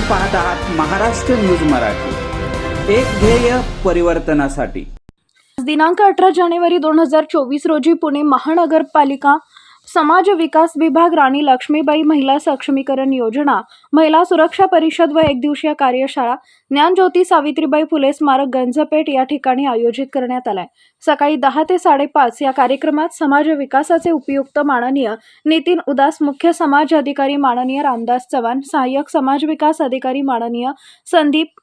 आपण पाहत आहात महाराष्ट्र न्यूज मराठी. एक ध्येय परिवर्तनासाठी. दिनांक अठरा जानेवारी दोन हजार चोवीस रोजी पुणे महानगरपालिका समाज विकास विभाग राणी लक्ष्मीबाई महिला सक्षमीकरण योजना महिला सुरक्षा परिषद व एक दिवसीय कार्यशाळा ज्ञानज्योती सावित्रीबाई फुले स्मारक गंजपेठ या ठिकाणी आयोजित करण्यात आलाय. सकाळी दहा ते साडेपाच या कार्यक्रमात समाज विकासाचे उपयुक्त माननीय नितीन उदास मुख्य समाज अधिकारी माननीय रामदास चव्हाण सहाय्यक समाज विकास अधिकारी माननीय संदीप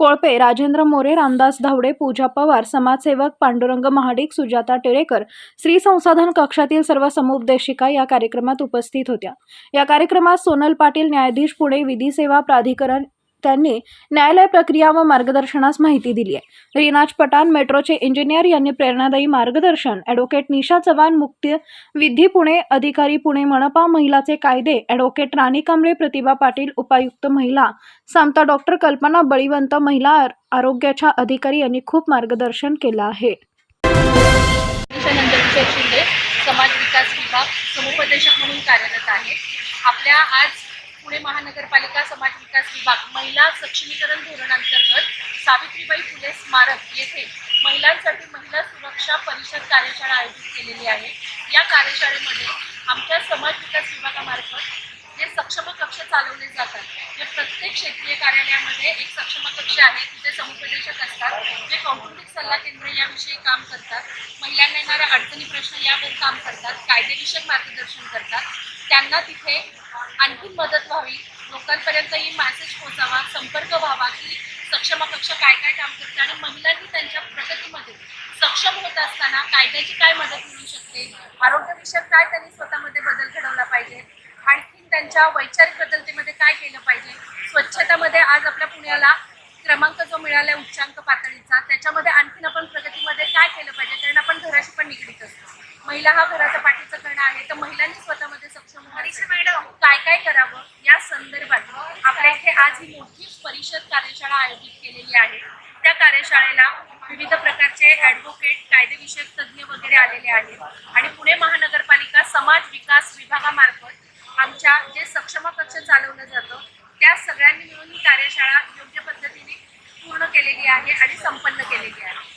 कोळपे राजेंद्र मोरे रामदास धावडे पूजा पवार समाजसेवक पांडुरंग महाडिक सुजाता टिळेकर स्त्री संसाधन कक्षातील सर्व समुपदेशिका या कार्यक्रमात उपस्थित होत्या. या कार्यक्रमात सोनल पाटील न्यायाधीश पुणे विधी सेवा प्राधिकरण त्यांनी न्यायालय प्रक्रिया व मार्गदर्शनास माहिती दिली आहे. रिनाज पठाण मेट्रोचे इंजिनियर यांनी प्रेरणादायी मार्गदर्शन ॲडव्होकेट निशा चव्हाण मुक्ती विधी पुणे अधिकारी पुणे मनपा महिलाचे कायदे ॲडव्होकेट राणी कांबळे प्रतिभा पाटील उपायुक्त महिला समता डॉक्टर कल्पना बळीवंत महिला आर- आरोग्याच्या अधिकारी यांनी खूप मार्गदर्शन केलं आहे. समाज विकास विभाग समुपदेशक म्हणून कार्यरत आहे. आपल्या आज पुणे महानगरपालिका समाज विकास विभाग महिला सक्षमीकरण धोरणांतर्गत सावित्रीबाई फुले स्मारक येथे महिलांसाठी महिला सुरक्षा परिषद कार्यशाळा आयोजित केलेली आहे. या कार्यशाळेमध्ये आमच्या समाज विकास विभागामार्फत जे सक्षम कक्ष चालवले जातात जे प्रत्येक क्षेत्रीय कार्यालयामध्ये एक सक्षम कक्ष आहे तिथे समुपदेशक असतात जे कौटुंबिक सल्ला केंद्र याविषयी काम करतात महिलांना येणाऱ्या अडचणी प्रश्न यावर काम करतात कायदेविषयक मार्गदर्शन करतात. त्यांना तिथे आणखी मदत व्हावी लोकांपर्यंत ही मॅसेज पोहोचावा संपर्क व्हावा की सक्षम कक्ष काय काय काम करते आणि महिलांनी त्यांच्या प्रगतीमध्ये सक्षम होत असताना कायद्याची काय मदत मिळू शकते? आरोग्यविषयक काय त्यांनी स्वतःमध्ये बदल घडवला पाहिजे? त्यांच्या वैचारिक बदलतेमध्ये काय केलं पाहिजे? स्वच्छतामध्ये आज आपल्या पुण्याला क्रमांक जो मिळाला आहे उच्चांक पातळीचा त्याच्यामध्ये आणखीन आपण प्रगतीमध्ये काय केलं पाहिजे? कारण आपण घराशी पण निगडीत असतो. महिला हा घराचा पाठीचा कणा आहे तर महिलांनी स्वतःमध्ये सक्षम मॅडम. काय काय करावं? या संदर्भात आपल्या इथे आज ही मोठी परिषद कार्यशाळा आयोजित केलेली आहे. त्या कार्यशाळेला विविध प्रकारचे ॲडव्होकेट कायदेविषयक तज्ज्ञ वगैरे आलेले आहेत. आणि पुणे महानगरपालिका समाज विकास विभागामार्फत आमच्या जे सक्षम कक्ष चालवलं जातं त्या सगळ्यांनी मिळून ही कार्यशाळा योग्य पद्धतीने पूर्ण केलेली आहे आणि संपन्न केलेली आहे.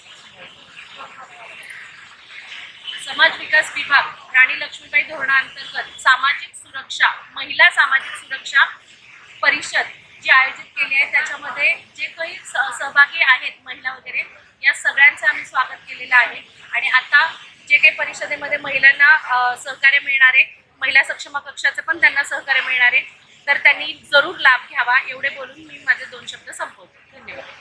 समाज विकास विभाग राणी लक्ष्मीबाई धोरणाअंतर्गत सामाजिक सुरक्षा महिला सामाजिक सुरक्षा परिषद जी आयोजित केली आहे त्याच्यामध्ये जे काही सहभागी आहेत महिला वगैरे या सगळ्यांचं आम्ही स्वागत केलेलं आहे. आणि आता जे काही परिषदेमध्ये महिलांना सहकार्य सहकार्य मिळणारे महिला सक्षम कक्षाचं पण त्यांना सहकार्य मिळणार आहे. तर त्यांनी जरूर लाभ घ्यावा एवढे बोलून मी माझे दोन शब्द संपवतो. धन्यवाद.